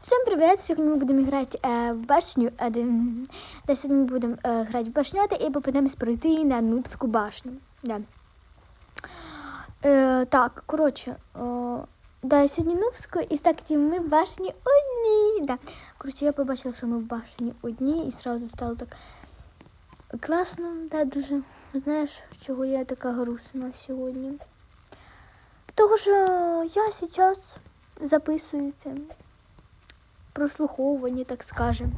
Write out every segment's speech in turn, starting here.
Всем привет! Сьогодні ми будемо грати е, в башню. Один. Да, сьогодні ми будемо е, грати в башнята і попадемось пройти на Нубську башню. Да. Е, так, коротше, о, да, сьогодні Нубську, і так ми в башні одні. Да. Коротше, я побачила, що ми в башні одні, і сразу стало так класно, да, дуже. Знаєш, чого я така грустна сьогодні? Того що я зараз записую це прослуховування, так скажем.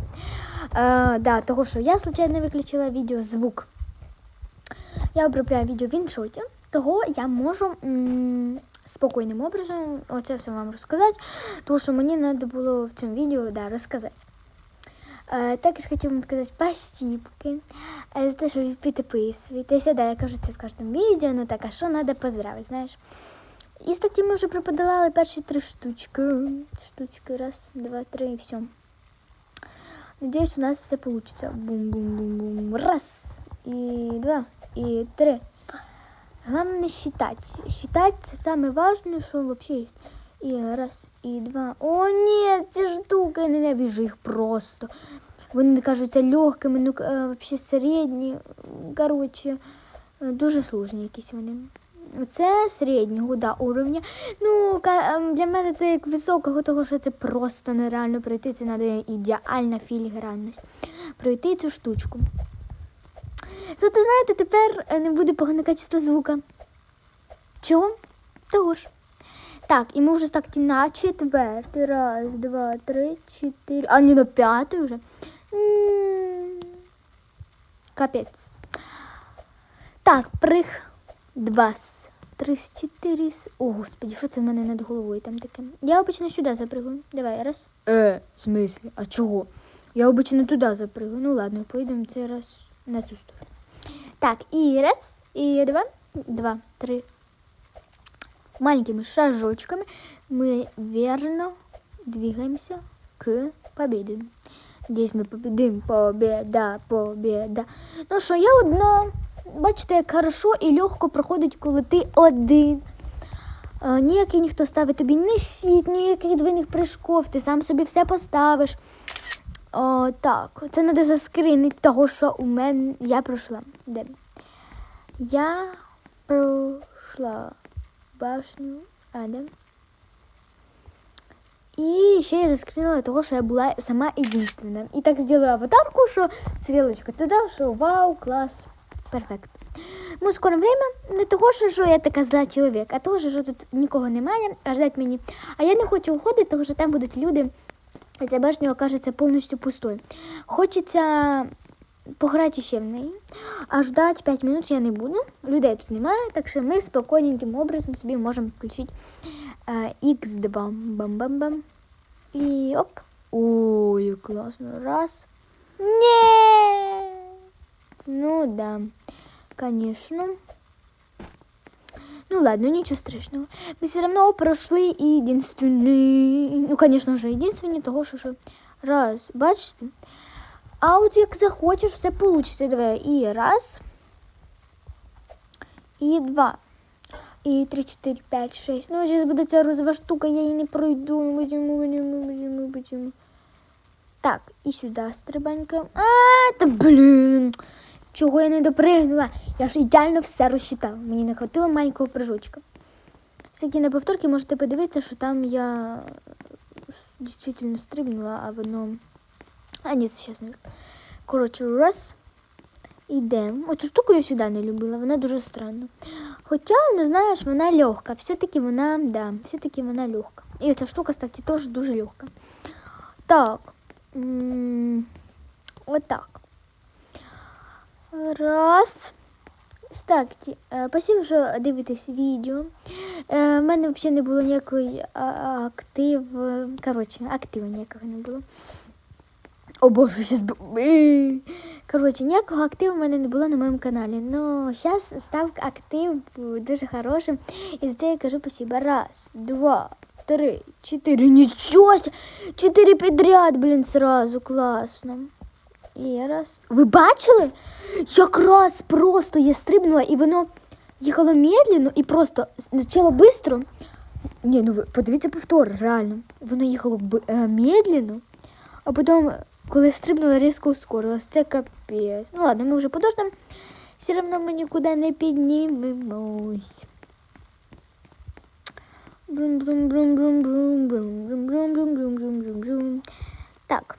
Е, да, того, що я случайно виключила відео звук. Я обробляю відео в іншоті, того я можу м, спокійним образом оце все вам розказати, тому що мені треба було в цьому відео да, розказати. Е, також хотів вам сказати спасибки е, за те, що підписуєтеся. Да, я кажу це в кожному відео, ну так, а що треба поздравити, знаєш. І статті ми вже проподолали перші три штучки. Штучки. Раз, два, три і все. Надіюсь, у нас все получится. Бум-бум-бум-бум. Раз. І два. І три. Главное считать. Считать це саме важне, що вообще є. І раз, і два. О, ні, ці штуки, я ненавижу їх просто. Вони кажуться легкими, ну е, вообще середні. Короче, е, дуже сложні якісь вони. Це середнього да, уровня. Ну, ем, для мене це як високого, того що це просто нереально пройти. Це треба ідеальна філігранність. Пройти цю штучку. Зато знаєте, тепер е, не буде поганого качества звука. Чого? Того ж. Так, і ми вже так на четвертий. Раз, два, три, чотири. А не на п'ятий вже. Капець. Так, прих. Два, три, чотири. О, господи, що це в мене над головою там таке? Я обично сюди запригую. Давай, раз. Е, в смислі? А чого? Я обично туди запригую. Ну ладно, поїдемо цей раз на цю сторону. Так, і раз, і два, два, три. Маленькими шажочками мы верно двигаемся к победе. Здесь ми победим, победа, победа. Ну що, я одна. Бачите, як хорошо і легко проходить, коли ти один. Е, Ніякий ніхто ставить тобі ні щит, ніяких двойних прыжков, ти сам собі все поставиш. О, так, це треба заскринити того, що у мене я пройшла. Де? Я пройшла башню Адам. І ще я заскринила того, що я була сама единственна. І так зробила аватарку, що стрілочка туди, що вау, клас, перфект. Ну, скоро время не того, що, я така зла чоловік, а того, що тут нікого немає, а ждать мені. А я не хочу уходити, тому що там будуть люди, і ця башня окажеться повністю пустою. Хочеться пограти ще в неї, а ждати 5 минут я не буду. Людей тут немає, так що ми спокійненьким образом собі можемо включити е, X2. Бам-бам-бам. І оп. Ой, класно. Раз. Ні. Ну да. Конечно. Ну ладно, ничего страшного. Мы все равно прошли единственный. Ну, конечно же, единственный того, що, що раз, бачите? А от як захочеш, все получиться. Давай. І раз. І два. І три, чотири, п'ять, шесть. Ну, зараз буде ця розова штука, я її не пройду. Ну, Будемо, будемо, будемо, будемо. Так, і сюди стрибанька. А, та блін. Чого я не допригнула? Я ж ідеально все розчитала. Мені не хватило маленького прыжочка. Всякі на повторки можете подивитися, що там я дійсно стрибнула, а воно. А ні, зараз не. Коротше, раз. Йдемо. Оцю штуку я сюди не любила, вона дуже странна. Хоча, ну знаєш, вона легка. Все-таки вона, да, все-таки вона легка. І оця штука, кстати, теж дуже легка. Так. М, Отак. Раз. Е, Спасибо, що дивитесь відео. Е, У мене взагалі не було ніякої а, актив. Коротше, активу ніякого не було. О боже, Е. Коротше, ніякого активу в мене не було на моєму каналі. Ну, зараз став актив дуже хорошим. І за це я кажу спасибо. Раз, два, три, чотири. Нічого! Чотири підряд, блін, сразу класно. І раз. Ви бачили? Якраз просто я стрибнула, і воно їхало медленно і просто почало швидко. Ні, ну ви подивіться повтор, реально. Воно їхало е, медленно, а потім, коли стрибнуло, різко ускорилось. Це капець. Ну ладно, ми вже подождемо. Все одно ми нікуди не піднімемось. Брум-брум-брум-брум-брум-брум-брум-брум-брум-брум-брум. Так,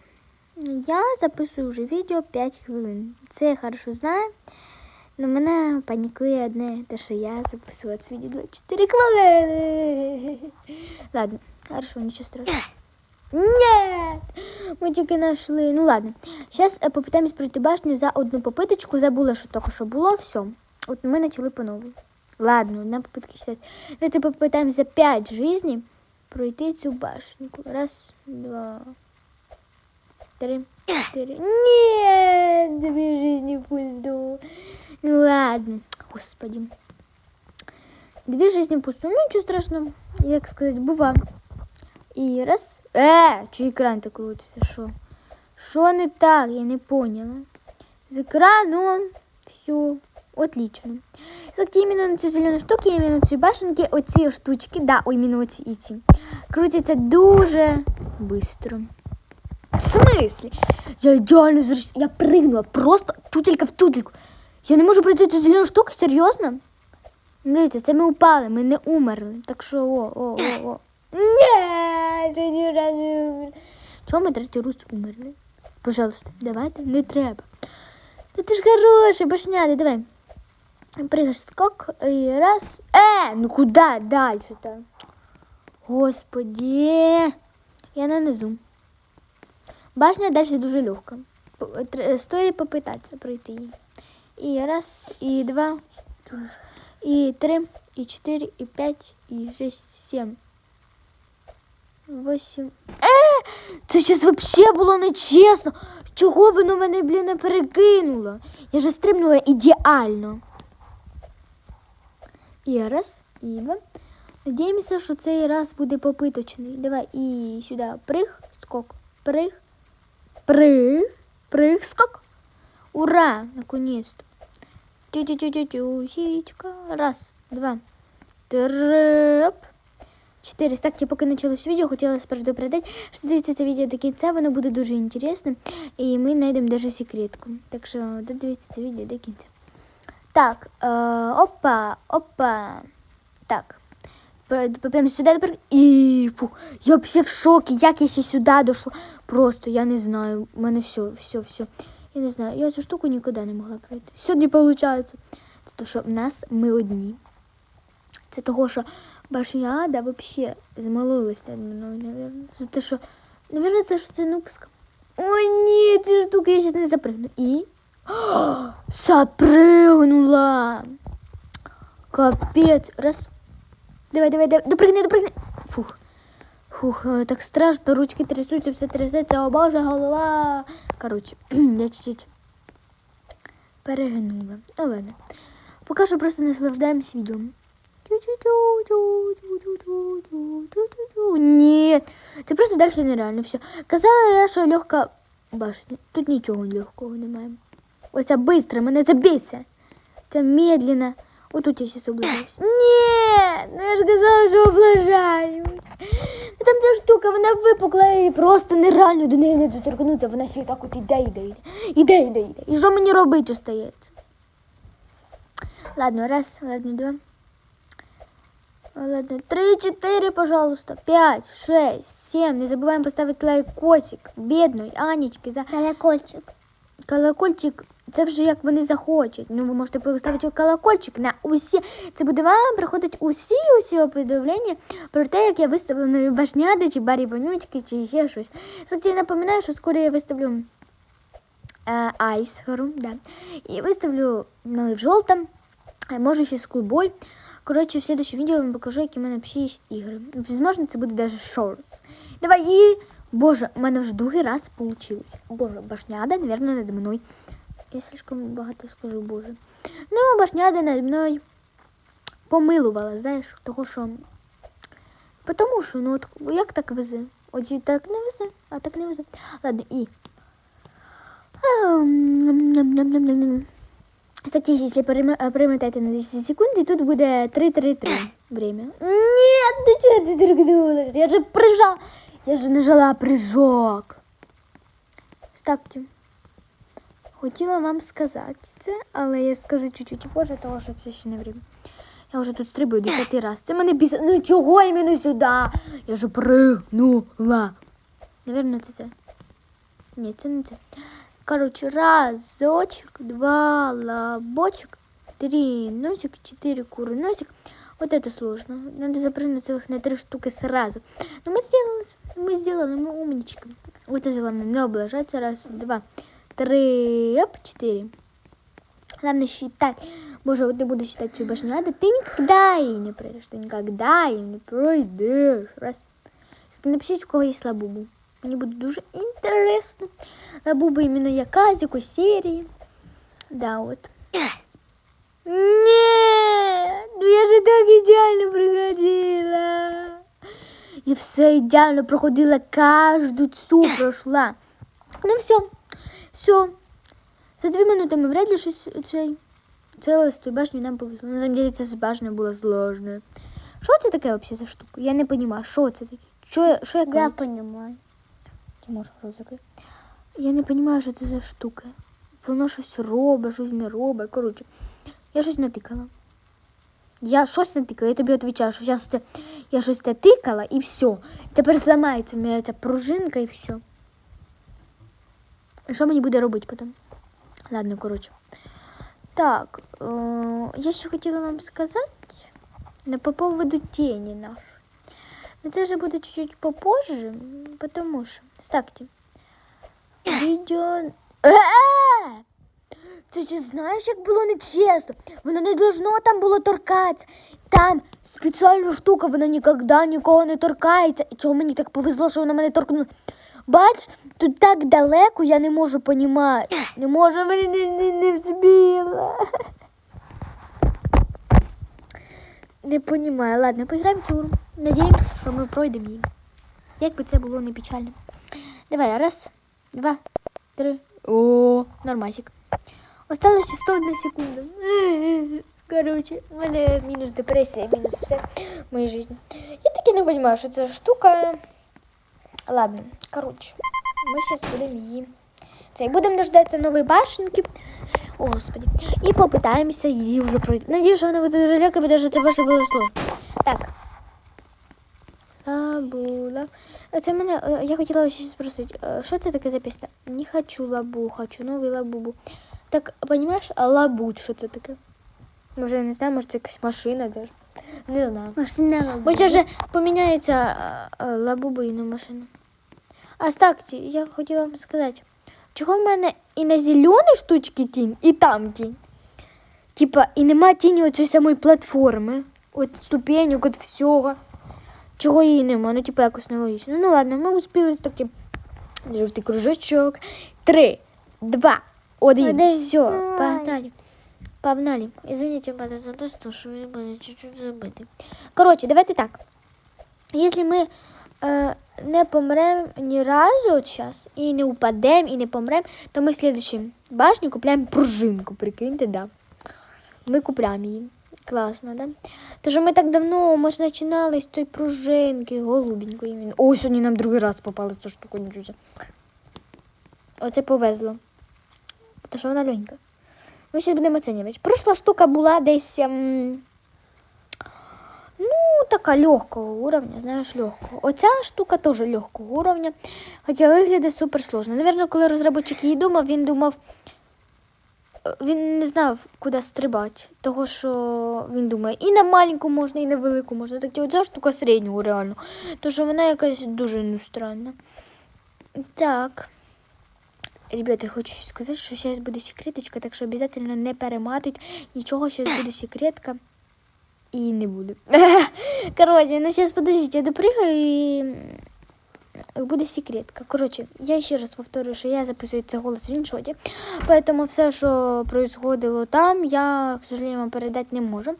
я записую вже відео 5 хвилин. Це я хорошо знаю. Но мене панікує одне, те, що я записувала це відео 24 хвилини. Ладно, хорошо, нічого страшного. Нет! Ми тільки знайшли. Ну ладно. Зараз попитаємось пройти башню за одну попиточку. Забула, що тільки що було. Все. От ми почали по-новому. Ладно, одна попитка считается. Давайте попитаємось за 5 жизней пройти цю башенку. Раз, два, три, четыре. Нет, две жизни пусту. Ну ладно, господи. Две жизни пусту. Ну ничего страшного. Як сказать, бува. І раз. Е, чи екран так крутиться? Що? Що не так? Я не поняла. З екраном все отлично. Кстати, іменно на цю зелену штуку, іменно на цій башенки, оці штучки, да, іменно оці і ці, крутяться дуже быстро. В смысле? Я ідеально зрозуміла. Я пригнула просто тутелька в тутельку. Я не можу пройти цю зелену штуку, серйозно? Дивіться, це ми упали, ми не умерли. Так що о, о, о, о. Ні. Чому ми третій раз умерли? Пожалуйста, давайте, не треба. Ну ти ж хороший, башняти, давай. Пригаєш скок і раз. Е, ну куди далі-то? Господи. Я на низу. Башня далі дуже легка. Стоїть попитатися пройти її. І раз, і два, і три, і чотири, і п'ять, і шість, сім. Восім. Е! Це щось взагалі було нечесно. Чого воно мене, блін, не перекинуло? Я же стрибнула ідеально. І раз, і два. Надіємося, що цей раз буде попиточний. Давай і сюди. Приг, скок. Приг, приг, приг, скок. Ура! Наконец-то. Тю-тю-тю-тю-тю. Раз, два, оп. Чотири. Так, я поки почалось відео, хотіла предупредити, що дивіться це відео до кінця, воно буде дуже інтересно. І ми знайдемо даже секретку. Так що додивіться це відео до кінця. Так, е, опа, опа. Так. Попадемо сюди тепер. І фу, я взагалі в шокі, як я ще сюди дійшла. Просто я не знаю. У мене все, все, все. Я не знаю, я цю штуку нікуди не могла пройти. Сьогодні виходить. Це то, що в нас ми одні. Це того, що башняда взагалі змолилась над мною. За те, що, наверное, це що це нубська. Ой, ні, ці штуки я зараз не запригну. І. О, запригнула. Капець. Раз. Давай, давай, давай. Допригни, допригни. Фух, е, так страшно, ручки трясуться, все трясеться, о боже, голова. Коротше, я чуть-чуть перегинула. Ну ладно. Поки що просто наслаждаємось відео. Ні, це просто далі нереально все. Казала я, що легка башня. Тут нічого легкого немає. Ось це швидко, мене це бісить. Це медленно. Отут я зараз облажаюсь. Ні, ну я ж казала, що облажаю. Там ця штука, вона випукла і просто нереально до неї не доторкнутися. Вона ще й так от іде, іде, іде. Іде, іде, іде. І що мені робити остається? Ладно, раз, ладно, два. Ладно, три, четыре, пожалуйста, пять, шесть, семь. Не забываем поставить лайкосик бідної Анечки за Колокольчик. колокольчик. Це вже як вони захочуть. Ну, ви можете поставити колокольчик на усі. Це буде вам приходить усі усі повідомлення про те, як я виставила нові башняди, чи барі вонючки, чи ще щось. Кстати, я напоминаю, що скоро я виставлю е, айс гру, да. І виставлю налив жовтом, може ще з клубой. Коротше, в следующем відео я вам покажу, які в мене взагалі є ігри. Ну, Возможно, це буде даже шорс. Давай і... Боже, у мене вже другий раз получилось. Боже, башняда, наверное, над мною. Я слишком багато скажу, боже. Ну, башняда над мною помилувала, знаєш, того що. Потому що, ну от як так везе? От і так не везе, а так не везе. Ладно, і. Ам, ням-ням-ням-ням-ням. Кстати, якщо перемотати на 10 секунд, і тут буде 3-3-3. время. Нет, ты что ты торкнулась? Я же прижал. Я же нажала прыжок. Ставте. Хотіла вам сказати це, але я скажу чуть-чуть позже, тому що це ще не время. Я вже тут стрибаю десятий раз. Це мене біса. Ну чого іменно сюди? Я же пригнула. Наверно, це це. Ні, це не це. Короче, разочек, два лобочек, три носик, четыре куры носик. Вот это сложно. Надо запрыгнуть целых на три штуки сразу. Но мы сделали, мы сделали, мы умнички. Вот это главное, не облажаться. Раз, два, три, оп, четыре. Главное считать. Боже, вот ты будешь считать всю башню ада, ты никогда ей не пройдешь. Ты никогда ей не пройдешь. Раз. Напишіть, у кого є лабубу. Мені буде дуже інтересно. Лабуба іменно яка, з якої серії. Да, от. Ні, ну я же так ідеально проходила. Я все ідеально проходила, кожну цю пройшла. Ну все, Все. За дві минути ми вряд ли щось цей. Це з тою башнею нам повезло. На самом деле це з башнею було сложно. Що це таке взагалі за штука? Я не розумію, що це таке? Що, я- що я Я кажу? понимаю. Ти можеш рот закрити? Я не розумію, що це за штука. Воно щось робить, щось не робить. Коротше, я щось натикала. Я щось натикала, я тобі відповідаю, що зараз це я щось натикала і все. Тепер зламається моя ця пружинка і все. Що мені буде робити потім? Ладно, коротше. Так, е, я ще хотіла вам сказати не по поводу тіні нашої. Ну це вже буде чуть-чуть попозже, потому що. Ставте. Відео. Е! Ти ще знаєш, як було нечесно? Воно не должно там було торкатися. Там спеціальна штука, вона ніколи нікого не торкається. І чого мені так повезло, що вона мене торкнула? Бач, тут так далеко, я не можу понімати. Не можу, мене не, не, не взбила. Не понімаю. Ладно, поіграємо в цю. Надіємося, що ми пройдемо її. Як би це було не печально. Давай, раз, два, три. О, нормасик. Осталось ще 101 секунда. Короче, у мене мінус депресія, мінус все в моїй житті. Я таки не розумію, що це штука. Ладно, короче, ми зараз будемо її. Це будемо дождатися нової башенки. О, господи. І попитаємося її вже пройти. Надіюсь, що вона буде легка, бо навіть це ваше було сложно. Так. Лабула. Це мене, е, я хотіла ще спросити, е, що це таке за пісня? Не хочу лабу, хочу новий лабубу. Так, розумієш, а лабут, що це таке? Може, я не знаю, може це якась машина даже. Не знаю. Машина Може вже поміняється е, і на машину. А так, я хотіла вам сказати, чого в мене і на зеленій штучці тінь, і там тінь. Типа, і нема тіні оцієї самої платформи. От ступеньок, от всього. Чого її нема? Ну, типа, якось нелогічно. Ну ладно, ми успіли таки. Жовтий кружочок. Три, два, один. Один. Все, Ай. погнали. Погнали. Извините, ребята, за то, что что мы были чуть-чуть забыты. Короче, давайте так. Если ми е, не помремо ні разу от зараз, і не упадемо, і не помремо, то ми в следующій башні купляємо пружинку, прикиньте, да. Ми купляємо її. Класно, да? Тож ми так давно, ми ж починали з тої пружинки, голубенької. Ой, сьогодні нам другий раз попала ця штука, нічого. Оце повезло. Тому що вона легенька. Ми зараз будемо оцінювати. Пройшла штука була десь. ем, Ну, така легкого уровня, знаєш, легкого. Оця штука теж легкого уровня, хоча виглядає супер сложно. Наверно, коли розробник її думав, він думав, е, він не знав, куди стрибати. Того, що він думає, і на маленьку можна, і на велику можна. Так оця штука середнього реально. Що вона якась дуже ну, странна. Так. Ребята, я хочу сказати, що зараз буде секреточка, так що обов'язково не перематуйте. Нічого, зараз буде секретка. І не буду. Короче, ну сейчас подождите, я допрыгаю и буде секретка. Коротше, я ще раз повторюю, що я записую це голос в іншоті. Поэтому все, що происходило там, я, к сожалению, вам передати не можу.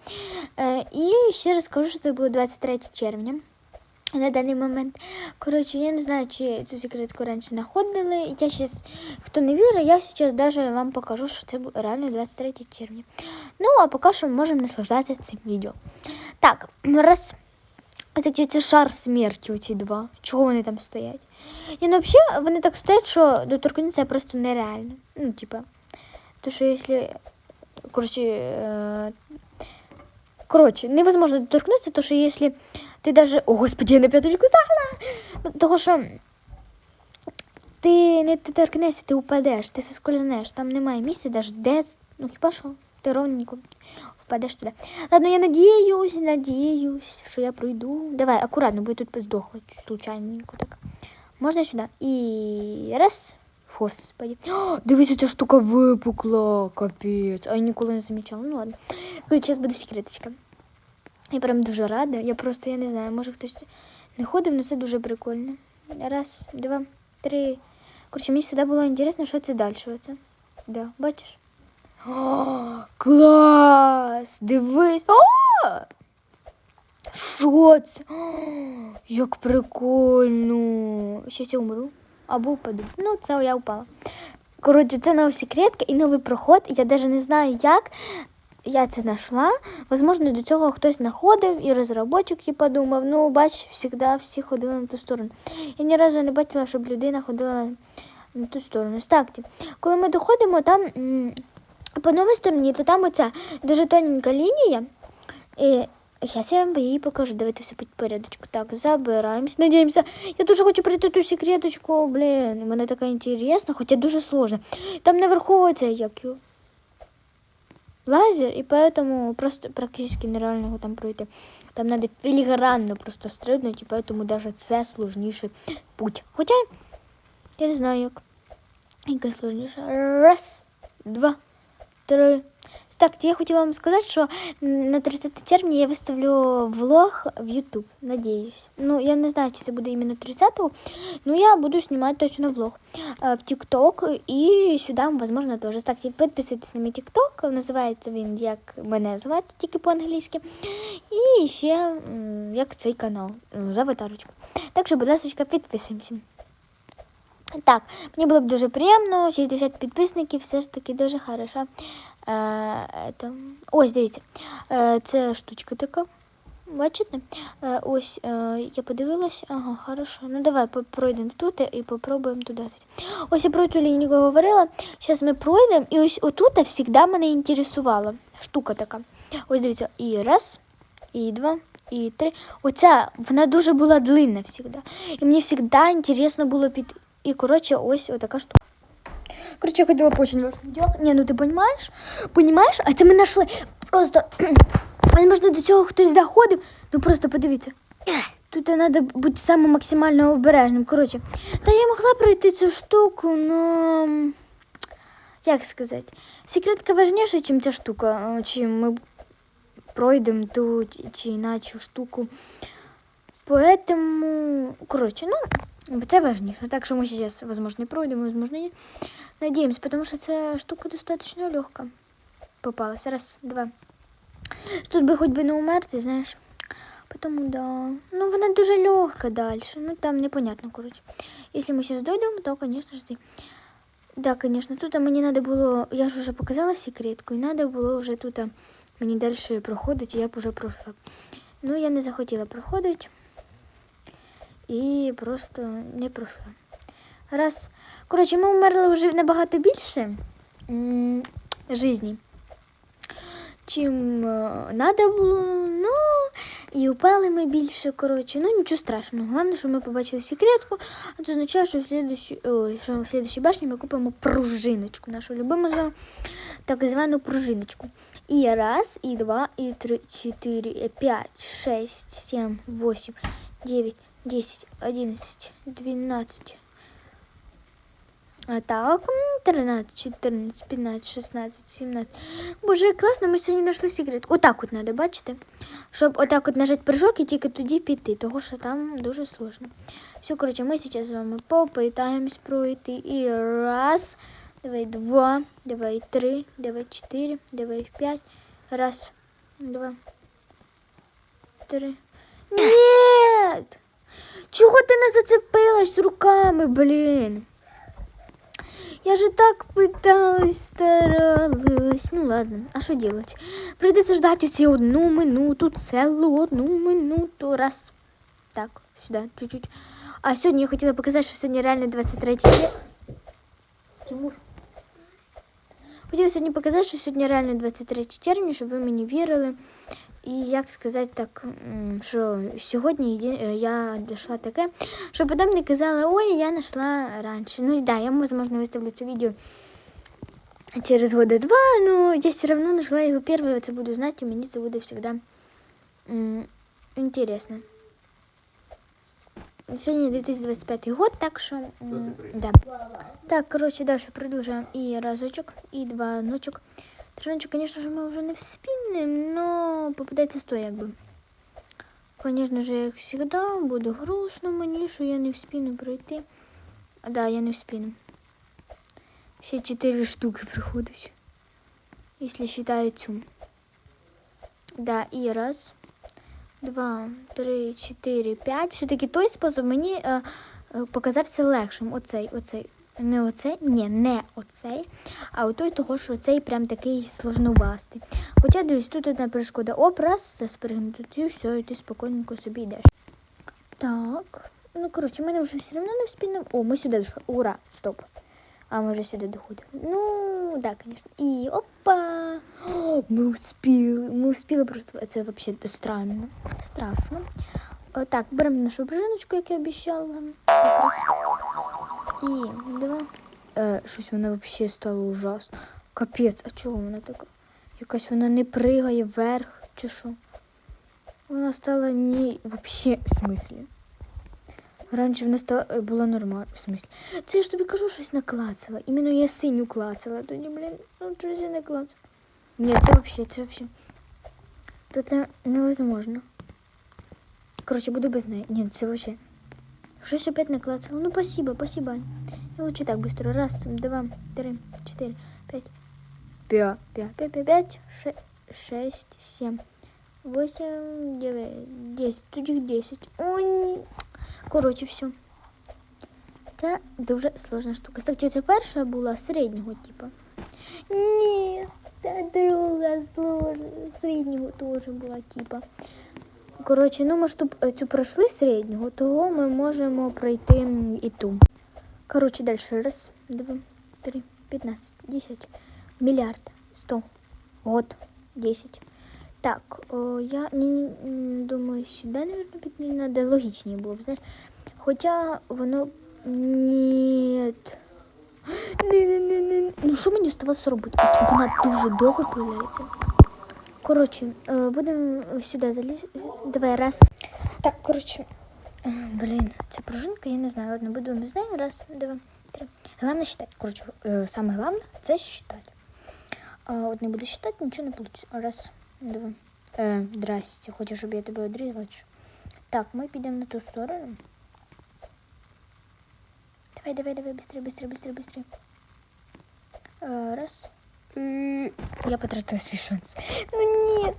Е, і ще раз скажу, що це було 23 червня. На даний момент. Коротше, я не знаю, чи цю секретку раніше знаходили. Я щас, хто не вірить, я зараз даже вам покажу, що це реально 23 червня. Ну, а поки що ми можемо наслаждатися цим відео. Так, раз. Це, це шар смерті, оці два. Чого вони там стоять? І ну, взагалі, вони так стоять, що доторкнутися просто нереально. Ну, типа, то що якщо. Коротше, е, коротше, невозможно доторкнутися, то що якщо ти даже. О, господи, я на п'яточку стала! Ну, Того що ти не доторкнешся, ти упадеш, ти соскользнеш. Там немає місця, даже де. Ну хіба що? Ти ровненько впадеш туди. Ладно, я надіюсь, надіюсь, що я пройду. Давай, акуратно, бо я тут здохла случайненько так. Можна сюди. І раз. Господи. О, дивись, ця штука випукла. Капець. А я ніколи не замічала. Ну ладно. Зараз буде секреточка. Я прям дуже рада. Я просто, я не знаю, може хтось не ходив, але це дуже прикольно. Раз, два, три. Короче, мені завжди було інтересно, що це далі. Оце. Да, бачиш? О, клас! Дивись! О! Що це? О, як прикольно! Щас я умру. Або впаду. Ну, це я впала. Коротше, це нова секретка і новий проход. Я навіть не знаю, як я це знайшла. Возможно, до цього хтось знаходив і розробочик і подумав, ну, бач, завжди всі ходили на ту сторону. Я ні разу не бачила, щоб людина ходила на, ту сторону. Так, коли ми доходимо, там по новій стороні, то там оця дуже тоненька лінія. І зараз я вам її покажу. Давайте все по порядочку. Так, забираємось, надіємося. Я дуже хочу пройти ту секреточку, блін, мене така інтересна, хоча дуже сложно. Там наверху оце як його. Лазер, и поэтому просто практически нереально его там пройти. Там надо филигранно просто стрибнуть, і поэтому даже це сложніший путь. Хоча, я не знаю, як. Яке сложніше. Раз, два, три. Так, я хотіла вам сказати, що на 30 червня я виставлю влог в YouTube, надіюсь. Ну, я не знаю, чи це буде іменно 30-го, но я буду знімати точно влог э, в TikTok і сюди, возможно, теж. Так, підписуйтесь на мій TikTok, називається він як мене звати, тільки по-англійськи. І ще як цей канал за аватарочку. Так що, будь ласка, підписуємося. Так, мені було б дуже приємно, 60 підписників, все ж таки дуже хороша. Е, это. Ось, дивіться, е, це штучка така. Бачите? Е, ось е, я подивилась. Ага, хорошо. Ну давай пройдемо тут і попробуємо туди. Ось я про цю лінію говорила. Зараз ми пройдемо, і ось отут завжди мене інтересувала штука така. Ось дивіться, і раз, і два, і три. Оця вона дуже була длинна завжди. І мені завжди інтересно було під. І коротше, ось отака штука. Короче, я хотела бы очень важное дело. Не, ну ты понимаешь? Понимаешь? А це ми знайшли просто. Возможно, до цього хтось заходив. Ну просто подивіться. Тут треба бути саме максимально обережним. Коротше, та я могла пройти цю штуку, но. Як сказати? Секретка важніша, ніж ця штука. Чим ми пройдемо ту чи іначе штуку. Поэтому, коротше, ну, це важніше. Так що ми зараз, возможно, пройдемо, возможно, ні. Надеемся, потому что эта штука достаточно легкая. Попалась. Раз, два. Тут би хоч би не умерти, знаєш. Потому да. Ну, вона дуже легка дальше. Ну, там непонятно, короче. Если мы сейчас дойдем, то, конечно же, Да, конечно, тут мені надо було, я ж уже показала секретку, і надо було вже тут мені далі проходити, я б уже пройшла. Ну, я не захотіла проходити і просто не пройшла. Раз. Коротше, ми вмерли вже набагато більше м, жизні, чим треба було. Ну, і упали ми більше. Коротше, ну нічого страшного. Головне, що ми побачили секретку, а це означає, що в слідущій, що в слідущій башні ми купимо пружиночку, нашу любиму так звану пружиночку. І раз, і два, і три, чотири, п'ять, шесть, сім, восемь, дев'ять, десять, одинадцять, дванадцять. А так, м, 13, 14, 15, 16, 17. Боже, класно, ми сьогодні знайшли секрет. Отак от треба, бачите? Щоб отак от нажати прыжок і тільки тоді піти, того що там дуже сложно. Все, коротше, ми зараз з вами попитаємось пройти. І раз, давай два, давай три, давай чотири, давай п'ять. Раз, два, три. Нет! Чого ти не зацепилась руками, блін? Я же так пыталась, старалась. Ну ладно, а що делать? Прийдеться ждати усі одну минуту, цілу одну минуту. Раз. Так, сюди, чуть-чуть. А сьогодні я хотіла показати, що сьогодні реально 23 червня. Тимур. Хотіла сьогодні показати, що сьогодні реально 23 червня, щоб ви мені вірили. І як сказати так, що сьогодні е, я дійшла таке, що потім не казали, ой, я знайшла раніше. Ну і да, я, можливо, виставлю це відео через года два, но я все равно нашла його перший, це буду знати, і мені це буде завжди інтересно. Сьогодні 2025 год, так що... Да. Так, короче, дальше продолжаем. И разочек, и два ночек. Трошечек, конечно же, мы уже не вспінем, но попадається сто, якби. Конечно же, як всегда, буде грустно мені, що я не вспіну пройти. А, да, я не вспіну. Ще 4 штуки приходить. Если считаю цю. Да, і раз, два, три, чотири, п'ять. Все-таки той спосіб мені е, е, показався легшим. Оцей, оцей. Не оцей, ні, не оцей, а отой того, що цей прям такий сложновастий. Хоча дивись, тут одна перешкода. Оп, раз, заспригнути, і все, і ти спокійненько собі йдеш. Так. Ну, коротше, мене вже все одно не вспінив. О, ми сюди дійшли. Ура, стоп. А ми вже сюди доходимо. Ну, да, звісно. І опа! О, ми успіли. Ми успіли просто. Це взагалі странно. Страшно. Так, беремо нашу пружиночку, як я обіцяла. Якраз. І два. Е, щось вона взагалі стало ужасно. Капець, а чого вона така? Якась вона не пригає вверх чи що? Вона стала не взагалі в смислі. Раніше вона стала е, була нормальна. В смислі. Це я ж тобі кажу, щось наклацала. Іменно я синю клацала. Тоді, блін, ну щось я не клацала. Ні, це взагалі, це взагалі. Це невозможно. Коротше, буду без неї. Ні, це взагалі. Щось опять наклацала. Ну, спасибо, спасибо. Я лучше так быстро. Раз, два, три, четыре, пять. Пять, пять, пять, пять, пять, ше- шесть, семь, восемь, девять, десять. Тут їх десять. Ой. Коротше, все. Це дуже сложна штука. Кстати, це перша була середнього типу. Ні, це друга сложна. Середнього теж була типа. Коротше, ну ми ж тут е, цю пройшли середнього, того ми можемо пройти і ту. Коротше, далі. Раз, два, три, п'ятнадцять, десять, мільярд, сто, год, десять. Так, о, я не, не, думаю, сюди, наверное, піти не треба. Логічніше було б, знаєш. Хоча воно... Ні. Не, не, не. Ну, що мені оставалося робити? От Вона дуже довго появляється. Коротше, е, будемо сюди залізти. Давай, раз. Так, коротше. е, Блін, ця пружинка, я не знаю. Ладно, буду без неї. Раз, два, три. Головне считати. Коротше, е, саме головне це считати. А, от не буду считати, нічого не вийде. Раз, два. Е, здрасте, хочеш, щоб я тебе одрізала? чи що? Так, ми підемо на ту сторону. Давай, давай, давай, быстрее, быстрее, быстрее, быстрее. Э, Раз. М, Я потратила свій шанс. Ну нет.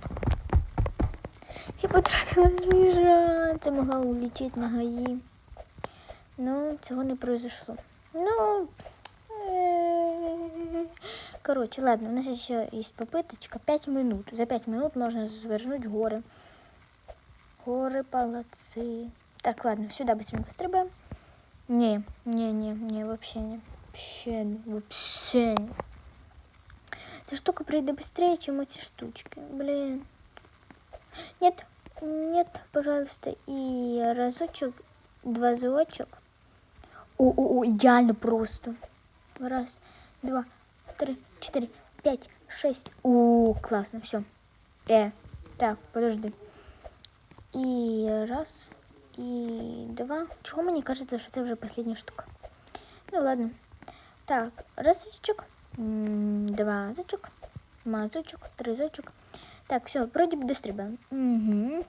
Я потратила свій шанс. Я могла улететь на ГАІ. Ну, цього не произошло. Ну. е, Короче, ладно, у нас еще есть попыточка. 5 минут. За 5 минут можно свернуть горы. Горы, палацы. Так, ладно, сюда быстренько стрибаем. Не, не, не, не, вообще не. Вообще, не, вообще не. Эта штука пройдет быстрее, чем эти штучки. Блин. Нет, нет, пожалуйста. И разочек, два зуочек. О-о-о, идеально просто. Раз, два, три, четыре, пять, шесть. О, классно, все. Э, так, подожди. И раз, и два. Чего мне кажется, что это уже последняя штука? Ну ладно. Так, разочек, два зочек, мазочек, три зочек. Так, все, вроде бы дострібаємо. Угу.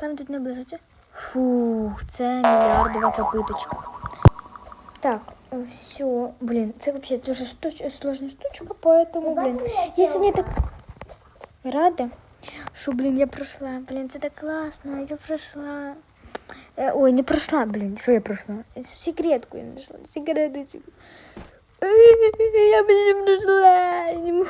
Там тут не ближиться. Фух, це мільярдова попиточка. Так, все, блин, це вообще дуже штуч... сложная штучка, поэтому, блин, я сегодня так рада, що, блин, я пройшла. Блин, це так класно, я пройшла. Е, ой, не пройшла, блін. Що я пройшла? Секретку я не знайшла. Секреточку. Я б не